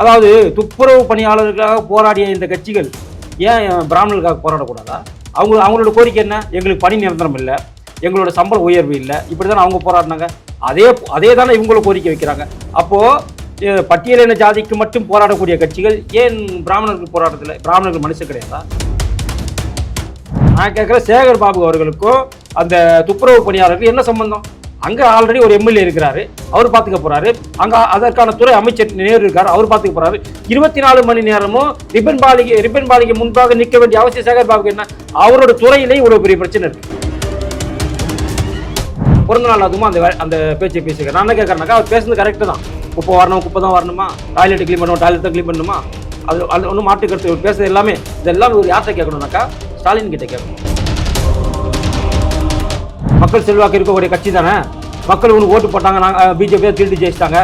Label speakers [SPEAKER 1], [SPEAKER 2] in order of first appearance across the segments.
[SPEAKER 1] அதாவது துப்புரவு பணியாளர்களுக்காக போராடிய இந்த கட்சிகள் ஏன் பிராமணர்களுக்காக போராடக்கூடாதா? அவங்க அவங்களோட கோரிக்கை என்ன? எங்களுக்கு பணி நிரந்தரம் இல்லை. எங்களோட சம்பள உயர்வு இல்லை. இப்படி தானே அவங்க போராடினாங்க. அதே அதே தானே இவங்களும் கோரிக்கை வைக்கிறாங்க. அப்போது பட்டியலின ஜாதிக்கு மட்டும் போராடக்கூடிய கட்சிகள் ஏன் பிராமணர்கள் போராட்டத்தில் பிராமணர்கள் மனுஷன் கிடையாதா? நான் கேட்குற சேகர் பாபு அவர்களுக்கும் அந்த துப்புரவு பணியாளருக்கு என்ன சம்பந்தம்? அங்கே ஆல்ரெடி ஒரு எம்எல்ஏ இருக்கிறாரு. அவர் பார்த்துக்க போகிறாரு அங்கே அதற்கான துறை அமைச்சர் நேரு இருக்கார். அவர் பார்த்துக்க போறாரு. இருபத்தி நாலு மணி நேரமும் ரிப்பன் பாலிகை ரிப்பன் பாலிகை முன்பாக நிற்க வேண்டிய அவசியம் சேகர் பாபுக்கு என்ன? அவரோட துறையிலேயே இவ்வளோ பெரிய பிரச்சனை இருக்கு. பிறந்த நாள் அதுவும் அந்த அந்த பேச்சை பேசுகிறேன் நான் என்ன கேட்குறேன்னாக்கா அவர் பேசுனது கரெக்டு தான். குப்பை வரணும் குப்பை தான் வரணுமா? டாய்லெட் க்ளீன் பண்ணணும் டாய்லெட் தான் க்ளீன் பண்ணணுமா? அது அது ஒன்றும் மாட்டு கருத்து பேசுறது எல்லாமே இதெல்லாம் ஒரு யார்கிட்ட கேட்கணும்னாக்கா ஸ்டாலின் கிட்ட கேட்கணும். மக்கள் செல்வாக்கு இருக்கக்கூடிய கட்சி தானே? மக்கள் உனக்கு ஓட்டு போட்டாங்க நாங்கள் பிஜேபி திருட்டு ஜெயிச்சிட்டாங்க.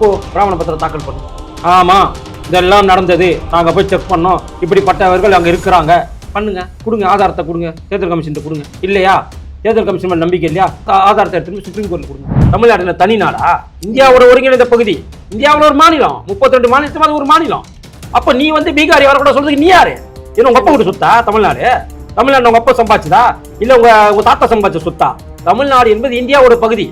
[SPEAKER 1] ஓ பிராமண பத்திரம் தாக்கல் பண்ணும் ஆமாம் இதெல்லாம் நடந்தது. நாங்கள் போய் செக் பண்ணோம். இப்படிப்பட்டவர்கள் அங்கே இருக்கிறாங்க. பண்ணுங்க கொடுங்க ஆதாரத்தை கொடுங்க. தேர்தல் கமிஷன் கொடுங்க. இல்லையா? தேர்தல் கமிஷன் மேல் நம்பிக்கை இல்லையா? ஆதாரத்தை எடுத்துட்டு சுப்ரீம் கோர்ட்டில் கொடுங்க. தமிழ்நாட்டில் தனி நாடா? இந்தியாவோட ஒருங்கிணைந்த பகுதி. இந்தியாவில் ஒரு மாநிலம். 32 ரெண்டு மாநிலத்தில் அது ஒரு மாநிலம். அப்போ நீ வந்து பீகாரி வரக்கூட சொல்றதுக்கு நீ யாரு? என்ன உங்க அப்பா வீட்டு சொத்தா தமிழ்நாடு? தமிழ்நாடு உங்க அப்பா சம்பாதிச்சதா? இல்ல உங்க உங்க தாத்தா சம்பாதிச்ச சொத்தா? தமிழ்நாடு என்பது இந்தியாவோட பகுதி.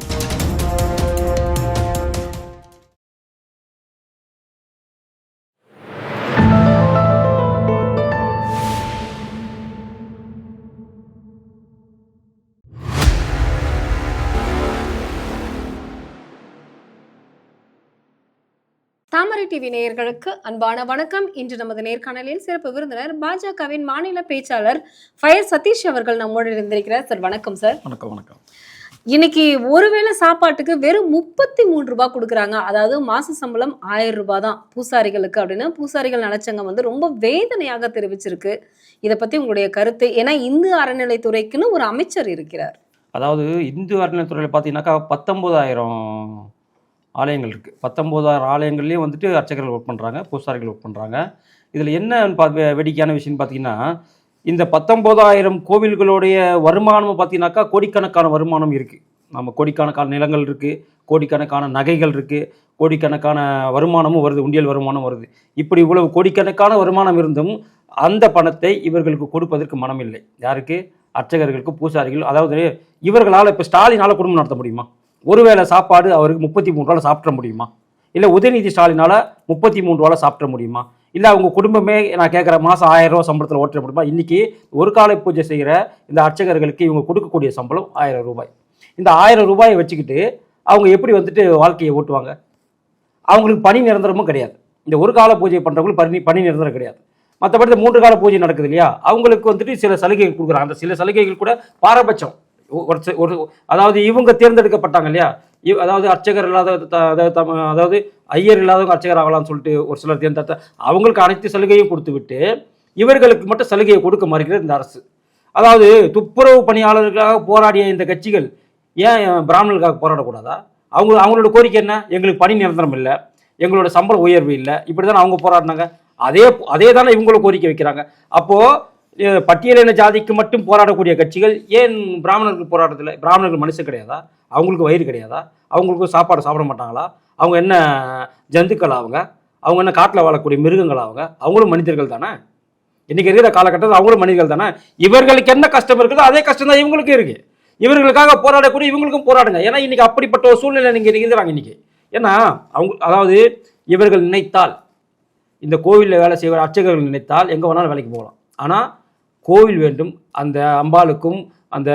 [SPEAKER 2] தாமரை டிவி நேயர்களுக்கு அன்பான வணக்கம். இன்று நமது நேர்காணலில் சிறப்பு விருந்தினர் பாஜகவின் மாநில பேச்சாளர் ஃபயர் சதீஷ் அவர்கள் நம்மோடு இருந்திருக்கிறார் சார் வணக்கம் சார்.
[SPEAKER 1] வணக்கம் வணக்கம்.
[SPEAKER 2] இன்னைக்கு ஒருவேளை சாப்பாட்டுக்கு வெறும் முப்பத்தி மூன்று ரூபாய் கொடுக்குறாங்க. அதாவது மாச சம்பளம் ஆயிரம் ரூபாய் தான் பூசாரிகளுக்கு அப்படின்னு பூசாரிகள் நலச்சங்கம் வந்து ரொம்ப வேதனையாக தெரிவிச்சிருக்கு. இதை பத்தி உங்களுடைய கருத்து? ஏன்னா இந்து அறநிலைத்துறைக்குன்னு ஒரு அமைச்சர் இருக்கிறார்.
[SPEAKER 1] அதாவது இந்து அறநிலையத்துறையில் பார்த்தீங்கன்னாக்கா பத்தொம்போதாயிரம் ஆலயங்கள் இருக்குது பத்தொம்போதாயிரம் ஆலயங்கள்லேயும் வந்துட்டு அர்ச்சகர்கள் ஒர்க் பண்ணுறாங்க பூசாரிகள் ஒர்க் பண்ணுறாங்க இதில் என்ன பா வேடிக்கையான விஷயம்னு பார்த்தீங்கன்னா இந்த பத்தொம்போதாயிரம் கோவில்களுடைய வருமானம் பார்த்தீங்கன்னாக்கா கோடிக்கணக்கான வருமானம் இருக்குது நம்ம கோடிக்கணக்கான நிலங்கள் இருக்குது கோடிக்கணக்கான நகைகள் இருக்குது கோடிக்கணக்கான வருமானமும் வருது உண்டியல் வருமானம் வருது. இப்படி இவ்வளவு கோடிக்கணக்கான வருமானம் இருந்தும் அந்த பணத்தை இவர்களுக்கு கொடுப்பதற்கு மனமில்லை. யாருக்கு? அர்ச்சகர்களுக்கு பூசாரிகள் அதாவது இவர்களால் இப்போ ஸ்டாலினால் குடும்பம் நடத்த முடியுமா? ஒருவேளை சாப்பாடு அவருக்கு முப்பத்தி மூணு ரூபாய் சாப்பிட முடியுமா? இல்லை உதயநிதி ஸ்டாலினால் முப்பத்தி மூணு ரூபாய் சாப்பிட முடியுமா? இல்லை அவங்க குடும்பமே நான் கேட்குற மாதம் ஆயிரம் ரூபா சம்பளத்தில் ஓட்ட முடியுமா? இன்றைக்கி ஒரு காலை பூஜை செய்கிற இந்த அர்ச்சகர்களுக்கு இவங்க கொடுக்கக்கூடிய சம்பளம் ஆயிரம் ரூபாய். இந்த ஆயிரம் ரூபாயை வச்சுக்கிட்டு அவங்க எப்படி வந்துட்டு வாழ்க்கையை ஓட்டுவாங்க? அவங்களுக்கு பணி நிரந்தரமும் கிடையாது. இந்த ஒரு கால பூஜை பண்ணுறவங்களுக்கு பணி பணி நிரந்தரம் கிடையாது. மற்றபடி இந்த மூன்று கால பூஜை நடக்குது இல்லையா? அவங்களுக்கு வந்துட்டு சில சலுகைகள் கொடுக்குறாங்க. அந்த சில சலுகைகள் கூட பாரபட்சம். ஒரு ஒரு அதாவது இவங்க தேர்ந்தெடுக்கப்பட்டாங்க இல்லையா? இவ் அதாவது அர்ச்சகர் இல்லாத த- அதாவது அதாவது ஐயர் இல்லாதவங்க அர்ச்சகர் ஆகலாம்னு சொல்லிட்டு ஒரு சிலர் தேர்ந்தெடுத்த அவங்களுக்கு அனைத்து சலுகையும் கொடுத்து விட்டு இவர்களுக்கு மட்டும் சலுகையை கொடுக்க மறுக்கிறது இந்த அரசு. அதாவது துப்புரவு பணியாளர்களுக்காக போராடிய இந்த கட்சிகள் ஏன் பிராமணர்களுக்காக போராடக்கூடாதா? அவங்க அவங்களோட கோரிக்கை என்ன? எங்களுக்கு பணி நிரந்தரம் இல்லை. எங்களோட சம்பள உயர்வு இல்லை. இப்படி தானே அவங்க போராடினாங்க. அதே அதே தானே இவங்களும் கோரிக்கை வைக்கிறாங்க. அப்போது பட்டியலின ஜாதிக்கு மட்டும் போராடக்கூடிய கட்சிகள் ஏன் பிராமணர்கள் போராட்டத்தில் பிராமணர்கள் மனுஷன் கிடையாதா? அவங்களுக்கு வயிறு கிடையாதா? அவங்களுக்கு சாப்பாடு சாப்பிட மாட்டாங்களா? அவங்க என்ன ஜந்துக்கள் அவங்க? அவங்க என்ன காட்டில் வாழக்கூடிய மிருகங்கள் அவங்க? அவங்களும் மனிதர்கள் தானே? இன்றைக்கி இருக்கிற காலகட்டத்தில் அவங்களும் மனிதர்கள் தானே? இவர்களுக்கு என்ன கஷ்டம் இருக்குதோ அதே கஷ்டம் தான் இவங்களுக்கும் இருக்குது இவர்களுக்காக போராடக்கூடிய இவங்களுக்கும் போராடுங்க. ஏன்னா இன்றைக்கி அப்படிப்பட்ட ஒரு சூழ்நிலை நீங்கள் இருக்கிறாங்க இன்றைக்கி ஏன்னா அவங்க அதாவது இவர்கள் நினைத்தால் இந்த கோவிலில் வேலை செய்கிற அர்ச்சகர்கள் நினைத்தால் எங்கே வேணாலும் வேலைக்கு போகலாம். ஆனால் கோவில் வேண்டும். அந்த அம்பாளுக்கும் அந்த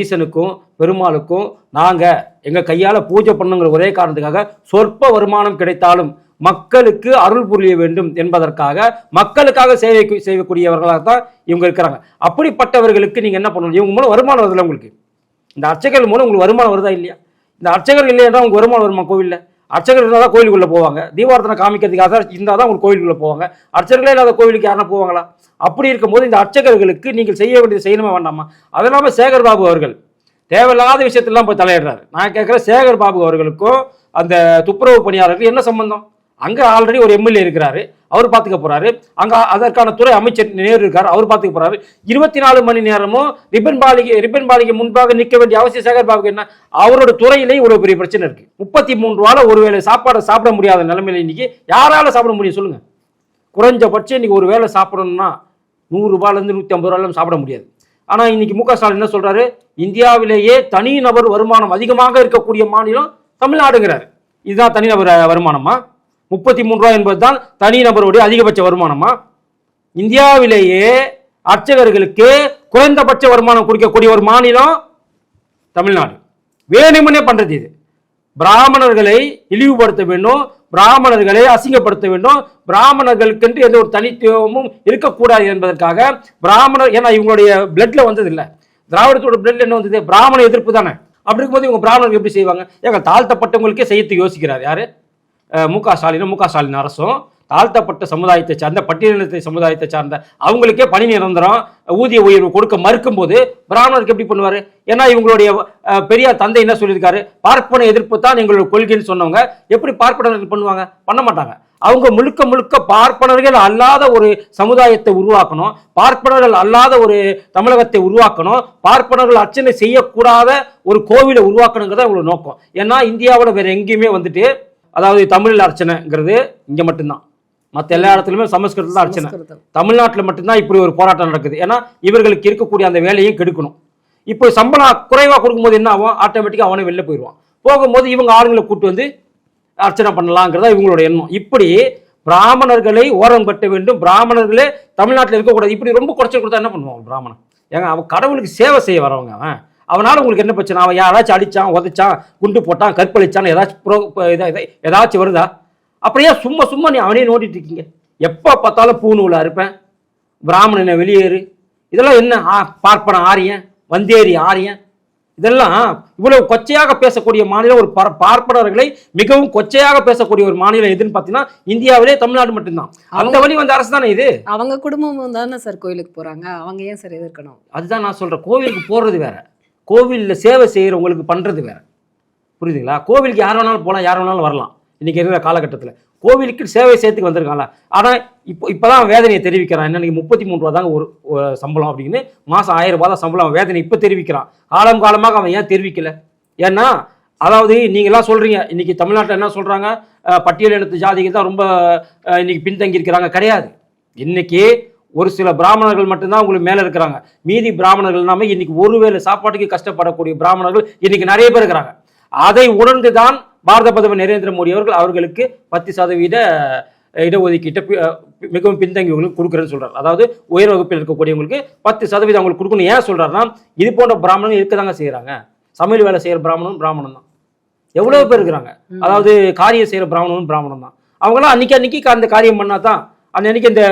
[SPEAKER 1] ஈசனுக்கும் பெருமாளுக்கும் நாங்கள் எங்கள் கையால் பூஜை பண்ணுங்கிற ஒரே காரணத்துக்காக சொற்ப வருமானம் கிடைத்தாலும் மக்களுக்கு அருள் புரிய வேண்டும் என்பதற்காக மக்களுக்காக சேவை செய்யக்கூடியவர்களாக தான் இவங்க இருக்கிறாங்க. அப்படிப்பட்டவர்களுக்கு நீங்கள் என்ன பண்ணணும்? இவங்க மூலம் வருமானம் வருதுல்ல உங்களுக்கு? இந்த அர்ச்சகர்கள் மூலம் உங்களுக்கு வருமானம் வருதா இல்லையா? இந்த அர்ச்சகர்கள் இல்லையா உங்களுக்கு வருமானம் வருமா கோவிலில்? அர்ச்சகர் இருந்தால் தான் கோயிலுக்குள்ளே போவாங்க. தீபாரத்தனை காமிக்கிறதுக்காக இருந்தால் தான் உங்களுக்கு கோயிலுக்குள்ளே போவாங்க. அர்ச்சகர்களே இல்லாத கோவிலுக்கு யாருன்னா போவாங்களா? அப்படி இருக்கும்போது இந்த அர்ச்சகர்களுக்கு நீங்கள் செய்ய வேண்டியது செய்யணுமா வேண்டாமா? அது இல்லாமல் சேகர் பாபு அவர்கள். தேவையில்லாத விஷயத்தெல்லாம் போய் தலையிடுறாரு. நான் கேட்குற சேகர் பாபு அவர்களுக்கும் அந்த துப்புரவு பணியாளர்களுக்கு என்ன சம்பந்தம்? அங்கே ஆல்ரெடி ஒரு எம்எல்ஏ இருக்கிறாரு. அவர் பார்த்துக்க போறாரு. அங்கே அதற்கான துறை அமைச்சர் நேரு இருக்கார். அவர் பார்த்துக்க போறாரு. இருபத்தி நாலு மணி நேரமும் ரிப்பன் பாலிகை ரிப்பன் பாலிகை முன்பாக நிற்க வேண்டிய அவசியம் சேகர் பாபுக்கு என்ன? அவரோட துறையிலேயே ஒரு பெரிய பிரச்சனை இருக்கு. முப்பத்தி மூன்று ரூபால ஒருவேளை சாப்பாடை சாப்பிட முடியாத நிலைமையில இன்னைக்கு யாரால சாப்பிட முடியும் சொல்லுங்க. குறைஞ்சபட்சம் இன்னைக்கு ஒரு வேளை சாப்பிடணும்னா நூறுரூபாலேருந்து நூற்றி ஐம்பது ரூபாயிலும் சாப்பிட முடியாது. ஆனால் இன்னைக்கு மு க ஸ்டாலின் என்ன சொல்கிறாரு இந்தியாவிலேயே தனி நபர் வருமானம் அதிகமாக இருக்கக்கூடிய மாநிலம் தமிழ்நாடுங்கிறார். இதுதான் தனிநபர் வருமானமா? முப்பத்தி மூணு ரூபாய் என்பது தான் தனிநபருடைய அதிகபட்ச வருமானமா? இந்தியாவிலேயே அர்ச்சகர்களுக்கு குறைந்தபட்ச வருமானம் கொடுக்கக்கூடிய ஒரு மாநிலம் தமிழ்நாடு. வேணுமனே பண்ணுறது இது. பிராமணர்களை இழிவுபடுத்த வேண்டும் பிராமணர்களை அசிங்கப்படுத்த வேண்டும். பிராமணர்களுக்கென்று எந்த ஒரு தனித்துவமும் இருக்கக்கூடாது என்பதற்காக பிராமணர் ஏன்னா இவங்களுடைய பிளட்ல வந்ததில்லை திராவிடத்தோட பிளட்ல என்ன வந்தது? பிராமண எதிர்ப்பு தானே. அப்படி இருக்கும்போது இவங்க பிராமணர்கள் எப்படி செய்வாங்க? ஏங்க தாழ்த்தப்பட்டவங்களுக்கே செய்யத்து யோசிக்கிறார் யாரு? மு க ஸ்டாலினும் மு க ஸ்டாலின் அரசும். தாழ்த்தப்பட்ட சமுதாயத்தை சார்ந்த பட்டியலினத்தை சமுதாயத்தை சார்ந்த அவங்களுக்கே பணி நிரந்தரம் ஊதிய உயர்வு கொடுக்க மறுக்கும் போது பிராமணருக்கு எப்படி பண்ணுவார்? ஏன்னா இவங்களுடைய பெரியார் தந்தை என்ன சொல்லியிருக்காரு? பார்ப்பன எதிர்ப்பு தான் எங்களுடைய கொள்கைன்னு சொன்னவங்க எப்படி பார்ப்பனர்கள் பண்ணுவாங்க? பண்ண மாட்டாங்க. அவங்க முழுக்க முழுக்க பார்ப்பனர்கள் அல்லாத ஒரு சமுதாயத்தை உருவாக்கணும். பார்ப்பனர்கள் அல்லாத ஒரு தமிழகத்தை உருவாக்கணும். பார்ப்பனர்கள் அர்ச்சனை செய்யக்கூடாத ஒரு கோவிலை உருவாக்கணுங்கிறத அவங்களோட நோக்கம். ஏன்னா இந்தியாவோட வேற எங்கேயுமே வந்துட்டு அதாவது தமிழ் அர்ச்சனைங்கிறது இங்கே மட்டும்தான். மற்ற எல்லா இடத்துலையுமே சமஸ்கிருதத்தில் தான் அர்ச்சனை. தமிழ்நாட்டில் மட்டும்தான் இப்படி ஒரு போராட்டம் நடக்குது. ஏன்னா இவர்களுக்கு இருக்கக்கூடிய அந்த வேலையும் கெடுக்கணும். இப்போ சம்பளம் குறைவாக கொடுக்கும்போது என்ன ஆகும்? ஆட்டோமேட்டிக்காக அவனே வெளில போயிடுவான். போகும்போது இவங்க ஆளுங்களை கூட்டு வந்து அர்ச்சனை பண்ணலாங்கிறதா இவங்களோட எண்ணம். இப்படி பிராமணர்களை ஓரம் கட்ட வேண்டும். பிராமணர்களே தமிழ்நாட்டில் இருக்கக்கூடாது. இப்படி ரொம்ப குறைச்சல் கொடுத்தா என்ன பண்ணுவான் பிராமணன்? ஏங்க அவன் கடவுளுக்கு சேவை செய்ய வரவங்க அவன். அவனால உங்களுக்கு என்ன பிரச்சனை? அவன் யாராச்சும் அடிச்சான் உதைச்சான் குண்டு போட்டான் கற்பழிச்சான் ஏதாச்சும் ப்ரோ இதை- ஏதாச்சும் வருதா? அப்புறம் ஏன் சும்மா சும்மா நீ அவனே நோண்டிட்டு இருக்கீங்க? எப்போ பார்த்தாலும் பூநூலா இருப்பேன். பிராமணனை வெளியேறு. இதெல்லாம் என்ன? ஆ பார்ப்பன ஆரியன் வந்தேரி ஆரியன். இதெல்லாம் இவ்வளவு கொச்சையாக பேசக்கூடிய மாநிலம் ஒரு பர- பார்ப்பனர்களை மிகவும் கொச்சையாக பேசக்கூடிய ஒரு மாநிலம் எதுன்னு பார்த்தீங்கன்னா இந்தியாவிலே தமிழ்நாடு மட்டும்தான். அந்த வழி வந்த அரசு தானே இது?
[SPEAKER 2] அவங்க குடும்பமும் தானே சார் கோயிலுக்கு போறாங்க. அவங்க ஏன் சார் எதிர்க்கணும்?
[SPEAKER 1] அதுதான் நான் சொல்றேன். கோவிலுக்கு போறது வேற. கோவிலில் சேவை செய்கிறவங்களுக்கு பண்றது வேற. புரியுதுங்களா? கோவிலுக்கு யார் வேணாலும் போகலாம் யார் வேணாலும் வரலாம். இன்றைக்கி இருக்கிற காலகட்டத்தில். கோவிலுக்கு சேவை செய்யறதுக்கு வந்திருக்காங்களா ஆனால் இப்போ இப்போ தான் வேதனையை தெரிவிக்கிறான். என்ன முப்பத்தி மூணு ரூபா தாங்க ஒரு சம்பளம் அப்படின்னு மாதம் ஆயிரம் ரூபா தான் சம்பளம் அவன் வேதனை இப்போ தெரிவிக்கிறான். காலம் காலமாக அவன் ஏன் தெரிவிக்கல? ஏன்னா அதாவது நீங்களாம் சொல்கிறீங்க இன்னைக்கு தமிழ்நாட்டில் என்ன சொல்கிறாங்க பட்டியல் இனத்து ஜாதிகள் தான் ரொம்ப இன்றைக்கி பின்தங்கி இருக்கிறாங்க. கிடையாது. இன்றைக்கி ஒரு சில பிராமணர்கள் மட்டும்தான் உங்களுக்கு மேலே இருக்கிறாங்க. மீதி பிராமணர்கள் இல்லாமல் இன்றைக்கி ஒருவேளை சாப்பாட்டுக்கு கஷ்டப்படக்கூடிய பிராமணர்கள் இன்றைக்கி நிறைய பேர் இருக்கிறாங்க. அதை உணர்ந்து தான் பாரத பிரதமர் நரேந்திர மோடி அவர்கள் அவர்களுக்கு பத்து சதவீத இடஒதுக்கீட்டை மிகவும் பின்தங்கியவங்களுக்கு கொடுக்குறேன்னு சொல்றாரு. அதாவது உயர் வகுப்பில் இருக்கக்கூடியவங்களுக்கு பத்து சதவீதம் அவங்களுக்கு கொடுக்கணும். ஏன் சொல்றாருன்னா இது போன்ற பிராமணர்கள் இருக்கதாங்க செய்றாங்க. சமையல் வேலை செய்யற பிராமணனும் பிராமணன் தான். எவ்வளவு பேர் இருக்கிறாங்க. அதாவது காரியம் செய்யற பிராமணனும் பிராமணன் தான். அவங்களாம் அன்னைக்கு அன்னைக்கு அந்த காரியம் பண்ணாதான் அந்த அன்னைக்கு இந்த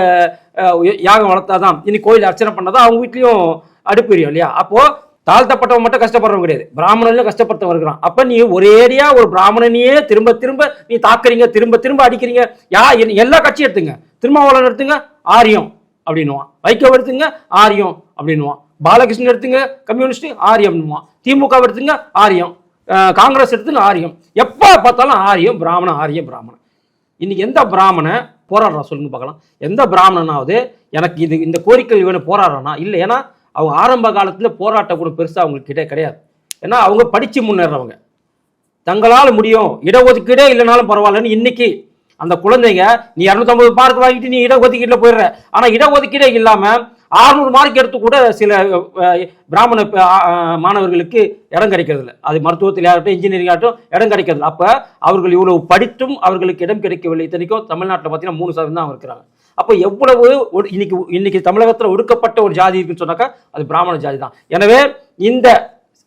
[SPEAKER 1] யாகம் வளர்த்தாதான் இன்னைக்கு கோயில் அர்ச்சனை பண்ணாதான் அவங்க வீட்லயும் அடுப்பு இல்லையா? அப்போ தாழ்த்தப்பட்டவன் மட்டும் கஷ்டப்படுறவங்க கிடையாது. பிராமணன்ல கஷ்டப்படுத்த வருகிறான் அப்ப நீ ஒரேடியா ஒரு பிராமணனையே திரும்ப திரும்ப நீ தாக்குறீங்க திரும்ப திரும்ப அடிக்கிறீங்க. யா எல்லா கட்சியும் எடுத்துங்க. திருமாவளவன் எடுத்துங்க ஆரியம் அப்படின்னுவான். வைகோ எடுத்துங்க ஆரியம் அப்படின்னுவான். பாலகிருஷ்ணன் எடுத்துங்க கம்யூனிஸ்ட் ஆரியம்னுவான் திமுக எடுத்துங்க ஆரியம். காங்கிரஸ் எடுத்துங்க ஆரியம். எப்போ பார்த்தாலும் ஆரியம் பிராமணன் ஆரியம் பிராமணன். இன்னைக்கு எந்த பிராமண போராடுறான் சொல்லுங்க பார்க்கலாம். எந்த பிராமணனாவது எனக்கு இது இந்த கோரிக்கை வேணும் போராடுறானா? இல்லை ஏன்னா அவங்க ஆரம்ப காலத்தில் போராட்ட கூட பெருசாக அவங்களுக்கு கிட்ட கிடையாது. ஏன்னா அவங்க படித்து முன்னேறவங்க. தங்களால் முடியும். இடஒதுக்கீடே இல்லைனாலும் பரவாயில்லன்னு இன்னைக்கு அந்த குழந்தைங்க நீ இரநூத்தம்பது மார்க் வாங்கிட்டு நீ இடஒதுக்கீட்டில் போயிடுற. ஆனால் இடஒதுக்கீடே இல்லாமல் 600 மார்க் எடுத்து கூட சில பிராமண மாணவர்களுக்கு இடம் கிடைக்கிறது இல்லை. அது மருத்துவத்தில் ஆகட்டும் இன்ஜினியரிங் ஆகட்டும் இடம் கிடைக்கிறது அப்போ அவர்கள் இவ்வளவு படித்தும் அவர்களுக்கு இடம் கிடைக்கவில்லை. இத்தனைக்கும் தமிழ்நாட்டில் பார்த்தீங்கன்னா மூணு சதவீதம் தான் இருக்கிறாங்க. அப்போ எவ்வளவு இன்னைக்கு இன்னைக்கு தமிழகத்தில் ஒடுக்கப்பட்ட ஒரு ஜாதி இருக்குன்னு சொன்னாக்கா அது பிராமண ஜாதி தான் எனவே இந்த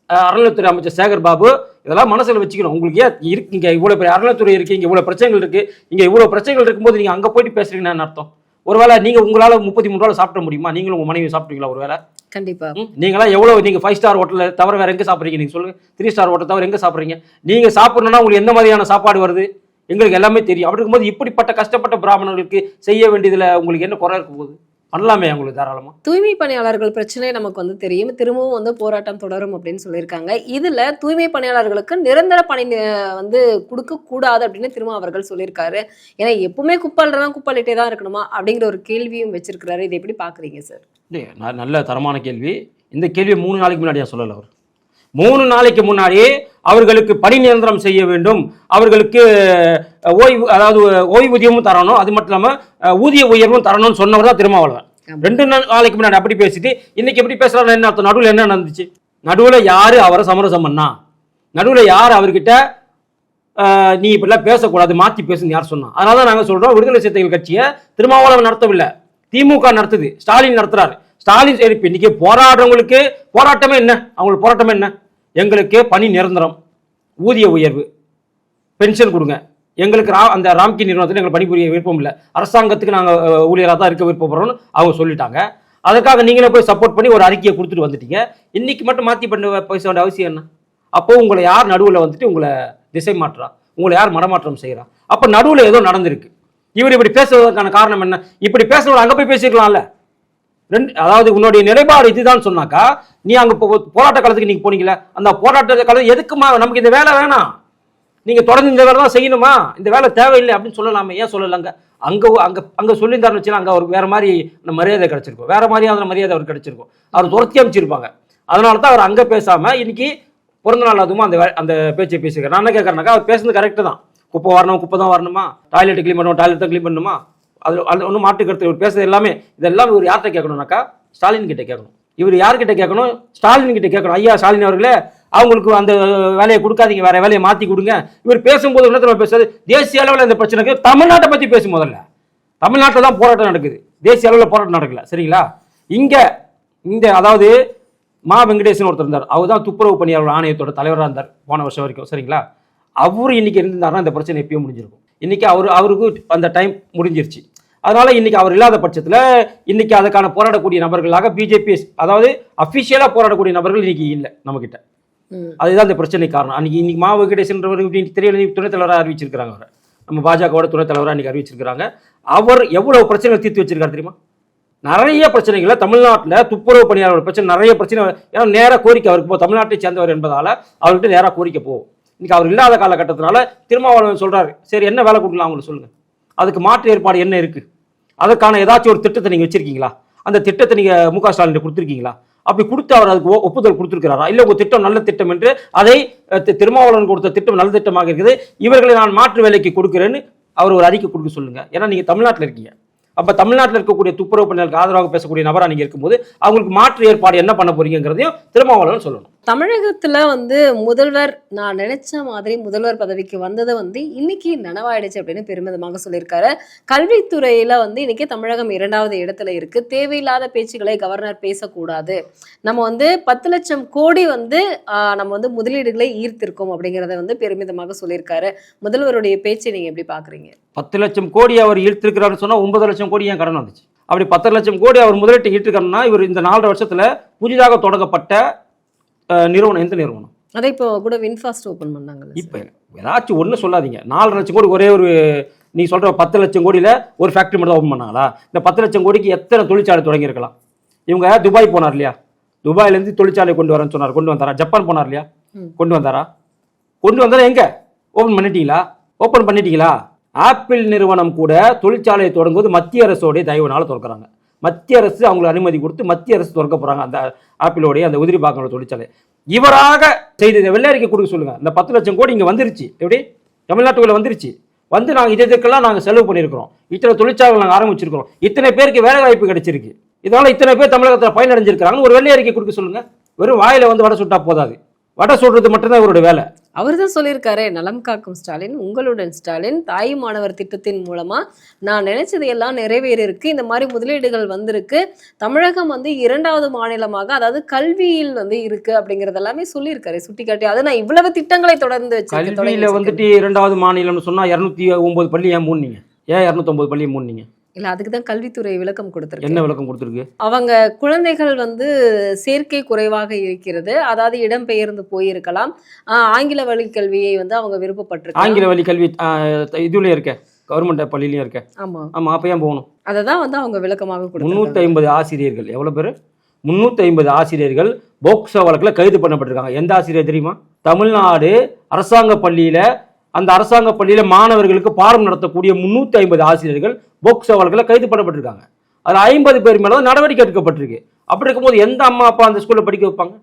[SPEAKER 1] அறநிலைத்துறை அமைச்சர் சேகர் பாபு இதெல்லாம் மனசுல வச்சுக்கணும். உங்களுக்கு ஏன் இருக்கு இங்க இவ்வளவு பெரிய அறநிலைத்துறை இருக்கு இங்க இவ்வளவு பிரச்சனைகள் இருக்கு இங்க இவ்வளவு பிரச்சனைகள் இருக்கும்போது நீங்க அங்க போயிட்டு பேசுறீங்கன்னு அர்த்தம்? ஒருவேளை நீங்க உங்களால முப்பத்தி மூணு ரூபாய் சாப்பிட முடியுமா? நீங்களும் உங்க மனைவி சாப்பிட்டீங்களா ஒருவேளை?
[SPEAKER 2] கண்டிப்பா.
[SPEAKER 1] ம், நீங்களாம் எவ்வளவு நீங்க ஃபைவ் ஸ்டார் ஹோட்டல்ல தவிர வேற எங்க சாப்பிடுறீங்க? நீங்க சொல்லுங்க. த்ரீ ஸ்டார் ஹோட்டல் தவிர எங்க சாப்பிடுறீங்க? நீங்க சாப்பிடணும்னா உங்களுக்கு எந்த மாதிரியான சாப்பாடு வருது? எங்களுக்கு எல்லாமே தெரியும். அப்படி இருக்கும்போது இப்படிப்பட்ட கஷ்டப்பட்ட பிராமணர்களுக்கு செய்ய வேண்டியதுல உங்களுக்கு என்ன குறை இருக்க போகுது பண்ணலாமே அவங்களுக்கு தாராளமா.
[SPEAKER 2] தூய்மை பணியாளர்கள் பிரச்சனை நமக்கு வந்து தெரியும். திரும்பவும் வந்து போராட்டம் தொடரும் அப்படின்னு சொல்லியிருக்காங்க. இதுல தூய்மை பணியாளர்களுக்கு நிரந்தர பணி வந்து கொடுக்க கூடாது அப்படின்னு திரும்ப அவர்கள் சொல்லியிருக்காரு. ஏன்னா எப்பவுமே குப்பாடுறவன் குப்பாலிட்டே தான் இருக்கணுமா? அப்படிங்கிற ஒரு கேள்வியும் வச்சிருக்கிறாரு. இதை எப்படி பாக்குறீங்க சார்?
[SPEAKER 1] நல்ல தரமான கேள்வி. இந்த கேள்வியை மூணு நாளைக்கு முன்னாடியா சொல்லல அவர்? மூணு நாளைக்கு முன்னாடி அவர்களுக்கு பணி நிரந்தரம் செய்ய வேண்டும். அவர்களுக்கு ஓய்வு அதாவது ஓய்வூதியமும் தரணும். அது மட்டும் இல்லாமல் ஊதிய உயர்வும் தரணும்னு சொன்னவர் தான் திருமாவளவன். ரெண்டு நாள் நாளைக்கு முன்னாடி அப்படி பேசிட்டு இன்னைக்கு எப்படி பேசுறாரு என்ன அர்த்தம்? நடுவில் என்ன நடந்துச்சு? நடுவில் யாரு அவரை சமரசம் பண்ணா? நடுவில் யார் அவர்கிட்ட நீ இப்படிலாம் பேசக்கூடாது மாற்றி பேசுன்னு யார் சொன்னா? அதனால தான் நாங்கள் சொல்றோம் விடுதலை சிறுத்தைகள் கட்சியை திருமாவளவன் நடத்தவில்லை. திமுக நடத்துது ஸ்டாலின் நடத்துறாரு. ஸ்டாலின் சரி இப்ப இன்னைக்கு போராடுறவங்களுக்கு போராட்டமே என்ன? அவங்களுக்கு போராட்டமே என்ன? எங்களுக்கு பணி நிரந்தரம். ஊதிய உயர்வு. பென்ஷன் கொடுங்க. எங்களுக்கு ரா அந்த ராம்கி நிறுவனத்தில் எங்களுக்கு பணிபுரிய விருப்பம் இல்லை. அரசாங்கத்துக்கு நாங்கள் ஊழியராக தான் இருக்க விருப்பப்படுறோம்னு அவங்க சொல்லிட்டாங்க. அதுக்காக நீங்களே போய் சப்போர்ட் பண்ணி ஒரு அறிக்கையை கொடுத்துட்டு வந்துட்டீங்க. இன்னைக்கு மட்டும் மாற்றி பண்ண பேச வேண்டிய அவசியம் என்ன? அப்போது உங்களை யார் நடுவில் வந்துட்டு உங்களை திசை மாற்றா? உங்களை யார் மடமாற்றம் செய்கிறா அப்போ நடுவில் ஏதோ நடந்திருக்கு. இவர் இப்படி பேசுவதற்கான காரணம் என்ன? இப்படி பேசுறவர் அங்கே போய் பேசிக்கலாம்ல. ரெண்டு அதாவது உன்னுடைய நிலைப்பாடு இதுதான் சொன்னாக்கா நீ அங்கே போராட்ட காலத்துக்கு நீங்கள் போனீங்களே அந்த போராட்ட காலத்து எதுக்குமா நமக்கு இந்த வேலை வேணாம். நீங்கள் தொடர்ந்து இந்த வேலை தான் செய்யணுமா? இந்த வேலை தேவையில்லை அப்படின்னு சொல்லலாமே ஏன் சொல்லலாங்க? அங்கே அங்கே அங்கே சொல்லியிருந்தாருன்னு வச்சுன்னா அங்கே அவருக்கு வேறு மாதிரி அந்த மரியாதை கிடச்சிருக்கும். வேறு மாதிரியான மரியாதை அவருக்கு கிடச்சிருக்கும். அவர் துரத்தி அமைச்சிருப்பாங்க அதனால தான் அவர் அங்கே பேசாமல் இன்னைக்கு பிறந்த நாள் அதுவும் அந்த அந்த பேச்சை பேசியிருக்காரு. நான் என்ன கேட்கறேனாக்கா அவர் பேசுனது கரெக்டு தான். குப்பை வரணும் குப்பை தான் வரணுமா? டாய்லெட் க்ளீன் பண்ணணும் டாய்லெட் தான் க்ளீன் பண்ணணுமா? அது அது ஒன்றும் மாட்டுக்கிறது கருத்து இவர் பேசுறது எல்லாமே இதெல்லாம் இவர் யார்கிட்ட கேட்கணும்னாக்கா? ஸ்டாலின் கிட்ட கேட்கணும். இவர் யார்கிட்ட கேட்கணும்? ஸ்டாலின் கிட்ட கேட்கணும். ஐயா ஸ்டாலின் அவர்களே அவங்களுக்கு அந்த வேலையை கொடுக்காதீங்க வேற வேலையை மாற்றி கொடுங்க. இவர் பேசும்போது என்ன பேசுறது தேசிய அளவில் இந்த பிரச்சனைக்கு தமிழ்நாட்டை பற்றி பேசும் முதல்ல. தமிழ்நாட்டில் தான் போராட்டம் நடக்குது. தேசிய அளவில் போராட்டம் நடக்கல சரிங்களா? இங்கே இந்த அதாவது மா வெங்கடேசன் ஒருத்தர் இருந்தார். அவர் தான் துப்புரவு பணியாளர் ஆணையத்தோட தலைவராக இருந்தார் போன வருஷம் வரைக்கும் சரிங்களா? அவர் இன்னைக்கு இருந்தாருன்னா இந்த பிரச்சனை எப்பயும் முடிஞ்சிருக்கும். இன்னைக்கு அவர் அவருக்கு அந்த டைம் முடிஞ்சிருச்சு. அதனால இன்னைக்கு அவர் இல்லாத பட்சத்தில் இன்னைக்கு அதுக்கான போராடக்கூடிய நபர்களாக பிஜேபி அதாவது அஃபிஷியலாக போராடக்கூடிய நபர்கள் இன்னைக்கு இல்லை நம்மக்கிட்ட. அதுதான் இந்த பிரச்சனை காரணம். அன்னைக்கு இன்னைக்கு மா வெங்கடேசன்றவர் இப்படி தெரியல துணைத் தலைவராக அறிவிச்சிருக்காங்க அவரை. நம்ம பாஜகவோட துணைத் தலைவராக இன்னைக்கு அறிவிச்சிருக்காங்க அவர் எவ்வளவு பிரச்சனைகள் தீர்த்து வச்சிருக்காரு தெரியுமா? நிறைய பிரச்சனைகளை தமிழ்நாட்டில் துப்புரவு பணியாளர் பிரச்சனை நிறைய பிரச்சனை. ஏன்னா நேராக கோரிக்கை அவருக்கு போ தமிழ்நாட்டை சேர்ந்தவர் என்பதால அவர்கிட்ட நேராக கோரிக்கை போகும் இன்னைக்கு அவர் இல்லாத காலகட்டத்தினால திருமாவளவன் சொல்றாரு சரி என்ன வேலை கொடுக்கலாம் அவங்களுக்கு சொல்லுங்க. அதுக்கு மாற்று ஏற்பாடு என்ன இருக்கு? அதற்கான ஏதாச்சும் ஒரு திட்டத்தை நீங்கள் வச்சிருக்கீங்களா? அந்த திட்டத்தை நீங்கள் மு க. ஸ்டாலின் கொடுத்துருக்கீங்களா? அப்படி கொடுத்து அவர் அதுக்கு ஒ- ஒப்புதல் கொடுத்துருக்கிறாரா? இல்லை உங்கள் திட்டம் நல்ல திட்டம் என்று அதை திருமாவளவன் கொடுத்த திட்டம் நல்ல திட்டமாக இருக்குது. இவர்களை நான் மாற்று வேலைக்கு கொடுக்குறேன்னு அவர் ஒரு அறிக்கை கொடுக்க சொல்லுங்கள் ஏன்னா நீங்கள் தமிழ்நாட்டில் இருக்கீங்க. அப்போ தமிழ்நாட்டில் இருக்கக்கூடிய துப்புரவு பணிகளுக்கு ஆதரவாக பேசக்கூடிய நபராக நீங்கள் இருக்கும்போது அவங்களுக்கு மாற்று ஏற்பாடு என்ன பண்ண போறீங்கிறதையும் திருமாவளவன் சொல்லணும்.
[SPEAKER 2] தமிழகத்தில் வந்து முதல்வர் நான் நினைச்ச மாதிரி முதல்வர் பதவிக்கு வந்தது வந்து இன்னைக்கு நனவாயிடுச்சு அப்படின்னு பெருமிதமாக சொல்லியிருக்காரு. கல்வித்துறையில வந்து இன்னைக்கு தமிழகம் இரண்டாவது இடத்துல இருக்கு. தேவையில்லாத பேச்சுக்களை கவர்னர் பேசக்கூடாது. நம்ம வந்து பத்து லட்சம் கோடி வந்து நம்ம வந்து முதலீடுகளை ஈர்த்திருக்கோம் அப்படிங்கிறத வந்து பெருமிதமாக சொல்லியிருக்காரு. முதல்வருடைய பேச்சை நீங்க எப்படி பாக்குறீங்க?
[SPEAKER 1] பத்து லட்சம் கோடி அவர் ஈர்த்திருக்கிறாருன்னு சொன்னா ஒன்பது லட்சம் கோடி ஏன் கடன் வந்துச்சு? அப்படி பத்து லட்சம் கோடி அவர் முதலீட்டு ஈட்டிருக்காருன்னா இவர் இந்த நாலரை வருஷத்துல புதிதாக தொடங்கப்பட்ட நிறுவனம் எந்த நிறுவனம்?
[SPEAKER 2] அதே இப்போ கூட வின்ஃபாஸ்ட் ஓபன் பண்ணாங்கல்ல
[SPEAKER 1] இப்போ ஏதாச்சும் ஒன்று சொல்லாதீங்க. நாலரை லட்சம் கோடி ஒரே ஒரு நீ சொல்ற பத்து லட்சம் கோடியில ஒரு ஃபேக்டரி மட்டும் ஓப்பன் பண்ணாங்களா? இந்த பத்து லட்சம் கோடிக்கு எத்தனை தொழிற்சாலை தொடங்கியிருக்கலாம்? இவங்க துபாய் போனார் இல்லையா? துபாயிலேருந்து தொழிற்சாலை கொண்டு வரேன்னு சொன்னார். கொண்டு வந்தாரா? ஜப்பான் போனார் இல்லையா. கொண்டு வந்தாரா? கொண்டு வந்தாரா எங்க? ஓப்பன் பண்ணிட்டீங்களா? ஓப்பன் பண்ணிட்டீங்களா? ஆப்பிள் நிறுவனம் கூட தொழிற்சாலையை தொடங்குவது மத்திய அரசோடைய தயவுனால திறக்கிறாங்க. மத்திய அரசு அவங்களுக்கு அனுமதி கொடுத்து மத்திய அரசு திறக்க போகிறாங்க அந்த ஆப்பிளோடைய அந்த உதிரி பாக்கங்களோட தொழிற்சாலை. இவராக செய்த இதை வெள்ளை அறிக்கை கொடுக்க சொல்லுங்கள் இந்த பத்து லட்சம் கோடி இங்கே வந்துருச்சு. எப்படி? தமிழ்நாட்டுக்குள்ளே வந்துருச்சு. வந்து நாங்கள் இது இதுக்கெல்லாம் நாங்கள் செலவு பண்ணியிருக்கிறோம். இத்தனை தொழிற்சாலைகள் நாங்கள் ஆரம்பிச்சிருக்கிறோம். இத்தனை பேருக்கு வேலை வாய்ப்பு கிடைச்சிருக்கு. இதனால் இத்தனை பேர் தமிழகத்தில் பயனடைஞ்சிருக்கிறாங்கன்னு ஒரு வெள்ளை அறிக்கை கொடுக்க சொல்லுங்கள் வெறும் வாயில் வந்து வடை சுட்டா போதாது. வடை சுடுறது மட்டும்தான் இவருடைய வேலை.
[SPEAKER 2] அவர் தான் சொல்லியிருக்காரு நலம் காக்கும் ஸ்டாலின் உங்களுடன் ஸ்டாலின் தாய் மாணவர் திட்டத்தின் மூலமா நான் நினைச்சது எல்லாம் நிறைவேறி இருக்கு இந்த மாதிரி முதலீடுகள் வந்திருக்கு. தமிழகம் வந்து இரண்டாவது மாநிலமாக அதாவது கல்வியில் வந்து இருக்கு அப்படிங்கறது எல்லாமே சொல்லியிருக்காரு சுட்டிக்காட்டி. அது நான் இவ்வளவு திட்டங்களை தொடர்ந்து வச்சிருக்கேன்.
[SPEAKER 1] வந்துட்டு இரண்டாவது மாநிலம்னு சொன்னா இரநூத்தி ஒன்பது பள்ளி ஏன் மூணுனீங்க ஏன் இரநூத்தொம்பது பள்ளியை மூணுனீங்க
[SPEAKER 2] இல்ல அதுக்கு தான் கல்வித்துறை விளக்கம் கொடுத்திருக்கு.
[SPEAKER 1] என்ன விளக்கம் கொடுத்துருக்கு?
[SPEAKER 2] அவங்க குழந்தைகள் வந்து சேர்க்கை குறைவாக இருக்கிறது. அதாவது இடம்பெயர்ந்து போயிருக்கலாம். ஆஹ் ஆங்கில வழி கல்வியை வந்து அவங்க விருப்பப்பட்டிருக்கலாம்.
[SPEAKER 1] ஆங்கில வழி கல்வி ஆஹ், இதுல இருக்க கவர்மெண்ட் பள்ளியிலையும் இருக்கேன்
[SPEAKER 2] ஆமா.
[SPEAKER 1] ஆமாம் அப்போ ஏன் போகணும்?
[SPEAKER 2] அதை தான் வந்து அவங்க விளக்கமாக
[SPEAKER 1] முந்நூற்றி
[SPEAKER 2] கொடுத்துருக்காங்க.
[SPEAKER 1] ஐம்பது ஆசிரியர்கள் எவ்வளோ பேர்? முந்நூற்றி ஐம்பது ஆசிரியர்கள் போக்சோ வழக்கில் கைது பண்ணப்பட்டிருக்காங்க. எந்த ஆசிரியர் தெரியுமா? தமிழ்நாடு அரசாங்க பள்ளியில் அந்த அரசாங்க பள்ளியில் மாணவர்களுக்கு பாடம் நடத்தக்கூடிய முந்நூற்றி ஐம்பது ஆசிரியர்கள் போக்சோ வழக்கில் கைது பண்ணப்பட்டிருக்காங்க. அதில் ஐம்பது பேர் மேலே தான் நடவடிக்கை எடுக்கப்பட்டிருக்கு. அப்படி இருக்கும்போது எந்த அம்மா அப்பா அந்த ஸ்கூலில் படிக்க வைப்பாங்க?